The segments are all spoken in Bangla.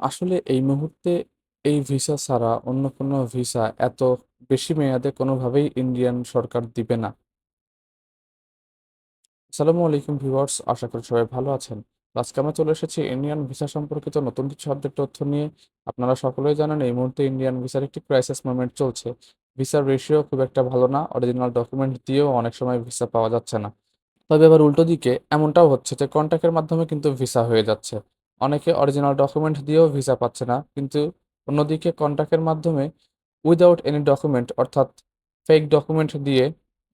আসলে এই মুহূর্তে এই ভিসা ছাড়া অন্য কোনো ভিসা এত বেশি মেয়াদে কোনোভাবেই ইন্ডিয়ান সরকার দিবে না। আসসালামু আলাইকুম ভিউয়ার্স, আশা করি সবাই ভালো আছেন। আজকে আমরা চলে এসেছি ইন্ডিয়ান ভিসা সম্পর্কিত নতুন কিছু আপডেট তথ্য নিয়ে। আপনারা সকলেই জানেন এই মুহূর্তে ইন্ডিয়ান ভিসার একটি ক্রাইসিস মোমেন্ট চলছে। ভিসার রেশিও খুব একটা ভালো না। অরিজিনাল ডকুমেন্ট দিয়েও অনেক সময় ভিসা পাওয়া যাচ্ছে না। তবে আবার উল্টো দিকে এমনটাও হচ্ছে যে কন্ট্যাক্টের মাধ্যমে কিন্তু ভিসা হয়ে যাচ্ছে। অনেকে অরিজিনাল ডকুমেন্ট দিয়েও ভিসা পাচ্ছে না। কিন্তু অন্যদিকে কন্ট্যাক্টের মাধ্যমে উইদাউট এনি ডকুমেন্ট অর্থাৎ ফেক ডকুমেন্ট দিয়ে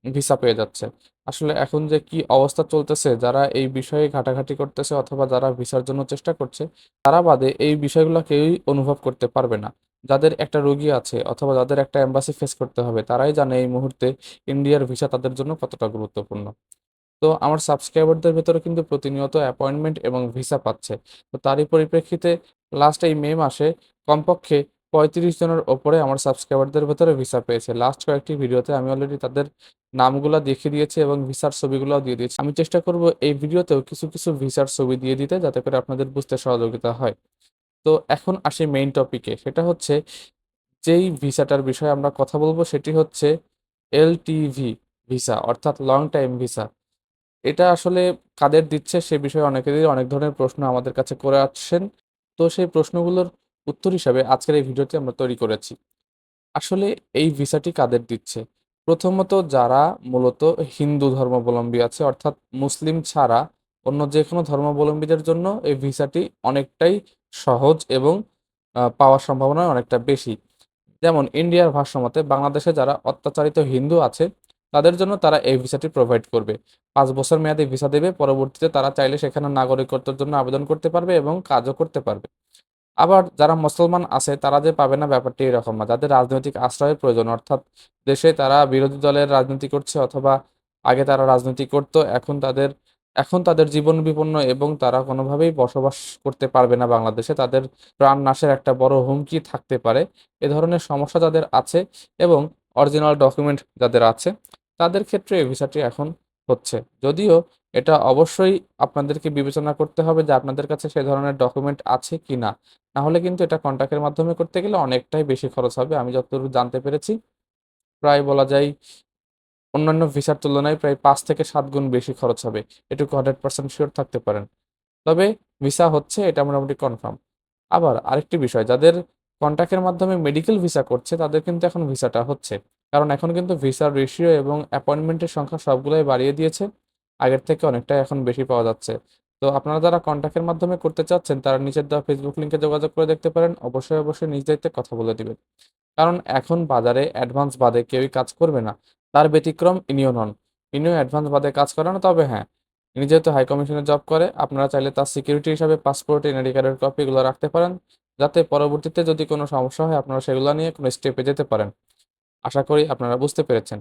ভিসা পেয়ে যাচ্ছে। আসলে এখন যে কি অবস্থা চলতেছে যারা এই বিষয়ে ঘাটাঘাটি করতেছে অথবা যারা ভিসার জন্য চেষ্টা করছে, তারা বাদে এই বিষয়গুলো কেউই অনুভব করতে পারবে না। যাদের একটা রোগী আছে অথবা যাদের একটা এম্বাসি ফেস করতে হবে তারাই জানে এই মুহূর্তে ইন্ডিয়ার ভিসা তাদের জন্য কতটা গুরুত্বপূর্ণ। তো আমার সাবস্ক্রাইবারদের ভেতরে কিন্তু প্রতিনিয়ত অ্যাপয়েন্টমেন্ট এবং ভিসা পাচ্ছে। তো তারই পরিপ্রেক্ষিতে লাস্ট এই মে মাসে কমপক্ষে ৩৫ জনের ওপরে আমার সাবস্ক্রাইবারদের ভেতরে ভিসা পেয়েছে। লাস্ট কয়েকটি ভিডিওতে আমি অলরেডি তাদের নামগুলো দেখিয়ে দিয়েছি এবং ভিসার ছবিগুলাও দিয়ে দিয়েছি। আমি চেষ্টা করব এই ভিডিওতেও কিছু, কিছু ভিসার ছবি দিয়ে দিতে যাতে করে আপনাদের বুঝতে সহযোগিতা হয়। তো এখন আসি মেইন টপিকে। সেটা হচ্ছে যেই ভিসাটার বিষয়ে আমরা কথা বলব সেটি হচ্ছে এলটিভি ভিসা অর্থাৎ লং টাইম ভিসা। এটা আসলে কাদের দিচ্ছে সে বিষয়ে অনেকেরই অনেক ধরনের প্রশ্ন আমাদের কাছে করে আসছেন। তো সেই প্রশ্নগুলোর উত্তর হিসাবে আজকের এই ভিডিওটি আমরা তৈরি করেছি। আসলে এই ভিসাটি কাদের দিচ্ছে? প্রথমত যারা মূলত হিন্দু ধর্মাবলম্বী আছে, অর্থাৎ মুসলিম ছাড়া অন্য যে কোনো ধর্মাবলম্বীদের জন্য এই ভিসাটি অনেকটাই সহজ এবং পাওয়ার সম্ভাবনা অনেকটা বেশি। যেমন ইন্ডিয়ার ভাষ্যমতে বাংলাদেশে যারা অত্যাচারিত হিন্দু আছে তাদের জন্য তারা এই ভিসাটি প্রোভাইড করবে। পাঁচ বছর মেয়াদি ভিসা দেবে। পরবর্তীতে তারা চাইলে সেখানে নাগরিকত্বের জন্য আবেদন করতে পারবে এবং কাজও করতে পারবে। আবার যারা মুসলমান আছে, তারা যে পাবে না ব্যাপারটি এরকম না। যাদের রাজনৈতিক আশ্রয়ের প্রয়োজন, অর্থাৎ দেশে তারা বিরোধী দলের রাজনীতি করছে অথবা আগে তারা রাজনীতি করত, এখন তাদের এখন তাদের জীবন বিপন্ন এবং তারা কোনোভাবেই বসবাস করতে পারবে না বাংলাদেশে। তাদের প্রাণ নাশের একটা বড় হুমকি থাকতে পারে। এ ধরনের সমস্যা যাদের আছে এবং অরিজিনাল ডকুমেন্ট যাদের আছে তাদের ক্ষেত্রে এই ভিসাটি এখন হচ্ছে। যদিও এটা অবশ্যই আপনাদেরকে বিবেচনা করতে হবে যে আপনাদের কাছে সে ধরনের ডকুমেন্ট আছে কিনা। না হলে কিন্তু এটা কন্ট্যাক্টের মাধ্যমে করতে গেলে অনেকটাই বেশি খরচ হবে। আমি যতদূর জানতে পেরেছি, প্রায় বলা যায় অন্যান্য ভিসার তুলনায় প্রায় পাঁচ থেকে সাত গুণ বেশি খরচ হবে। এটুকু 100% সিওর থাকতে পারেন। তবে ভিসা হচ্ছে, এটা মোটামুটি কনফার্ম। আবার আরেকটি বিষয়, যাদের কন্ট্যাক্টের মাধ্যমে মেডিকেল ভিসা করছে, তাদের কিন্তু এখন ভিসাটা হচ্ছে। কারণ এখন কিন্তু ভিসার রেশিও এবং অ্যাপয়েন্টমেন্টের সংখ্যা সবগুলাই বাড়িয়ে দিয়েছে। আগের থেকে অনেকটাই এখন বেশি পাওয়া যাচ্ছে। তো আপনারা যারা কন্ট্যাক্টের মাধ্যমে করতে চাচ্ছেন তারা নিচের দেওয়া ফেসবুক লিঙ্কে যোগাযোগ করে দেখতে পারেন। অবশ্যই, অবশ্যই নিজ দায়িত্বে কথা বলে দিবেন। কারণ এখন বাজারে অ্যাডভান্স বাদে কেউই কাজ করবে না। তার ব্যতিক্রম ইনিও নন। ইনিও অ্যাডভান্স বাদে কাজ করে না তবে হ্যাঁ, ইনি যেহেতু হাই কমিশনে জব করে আপনারা চাইলে তার সিকিউরিটি হিসাবে পাসপোর্ট, এনআইডি কার্ডের কপিগুলো রাখতে পারেন। যাতে পরবর্তীতে যদি কোনো সমস্যা হয় আপনারা সেগুলো নিয়ে কোনো স্টেপে যেতে পারেন। আশা করি আপনারা বুঝতে পেরেছেন।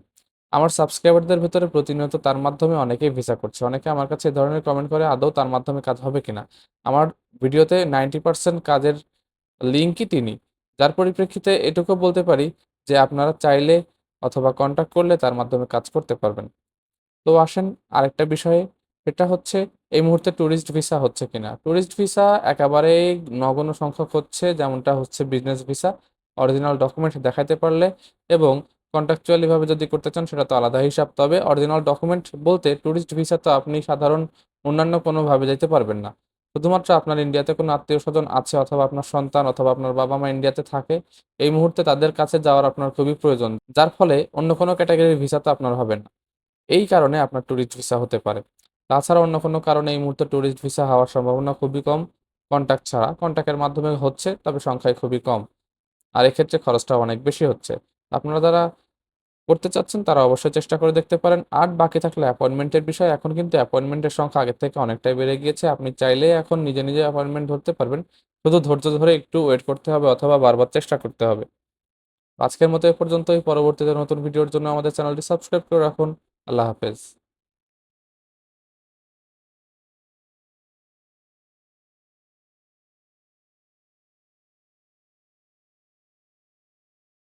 আমার সাবস্ক্রাইবারদের ভেতরে প্রতিনিয়ত তার মাধ্যমে অনেকেই ভিসা করছে। অনেকে আমার কাছে এ ধরনের কমেন্ট করে, আদৌ তার মাধ্যমে কাজ হবে কিনা। আমার ভিডিওতে 90% কাজের লিঙ্কই তিনি। যার পরিপ্রেক্ষিতে এটুকু বলতে পারি যে, আপনারা চাইলে অথবা কন্ট্যাক্ট করলে তার মাধ্যমে কাজ করতে পারবেন। তো আসেন আরেকটা বিষয়ে, সেটা হচ্ছে এই মুহূর্তে ট্যুরিস্ট ভিসা হচ্ছে কিনা। টুরিস্ট ভিসা একেবারেই নগণ্য সংখ্যক হচ্ছে, যেমনটা হচ্ছে বিজনেস ভিসা। অরিজিনাল ডকুমেন্ট দেখাইতে পারলে এবং কন্ট্রাকচুয়ালি ভাবে যদি করতে চান, সেটা তো আলাদা হিসাব। তবে অরিজিনাল ডকুমেন্ট বলতে ট্যুরিস্ট ভিসা তো আপনি সাধারণ অন্যান্য কোনোভাবে যাইতে পারবেন না। শুধুমাত্র আপনার ইন্ডিয়াতে কোনো আত্মীয় স্বজন আছে অথবা আপনার সন্তান অথবা আপনার বাবা-মা ইন্ডিয়াতে থাকে। এই মুহূর্তে তাদের কাছে যাওয়ার আপনার খুবই প্রয়োজন। যার ফলে অন্য কোনো ক্যাটেগরির ভিসা তো আপনার হবে না। এই কারণে আপনার ট্যুরিস্ট ভিসা হতে পারে। তাছাড়া অন্য কোনো কারণে এই মুহূর্তে টুরিস্ট ভিসা হওয়ার সম্ভাবনা খুবই কম। কন্ট্যাক্ট ছাড়া। কন্ট্যাক্টের মাধ্যমে হচ্ছে, তবে সংখ্যায় খুবই কম। আর এক্ষেত্রে খরচটা অনেক বেশি হচ্ছে। আপনারা যারা করতে চাচ্ছেন তারা অবশ্যই চেষ্টা করে দেখতে পারেন। আর বাকি থাকলে অ্যাপয়েন্টমেন্টের বিষয় এখন কিন্তু অ্যাপয়েন্টমেন্টের সংখ্যা আগের থেকে অনেকটাই বেড়ে গিয়েছে। আপনি চাইলে এখন নিজে, নিজে অ্যাপয়েন্টমেন্ট ধরতে পারবেন। শুধু ধৈর্য ধরে একটু ওয়েট করতে হবে অথবা বারবার চেষ্টা করতে হবে। আজকের মতো এ পর্যন্তই। পরবর্তীতে নতুন ভিডিওর জন্য আমাদের চ্যানেলটি সাবস্ক্রাইব করে রাখুন। আল্লাহ হাফেজ।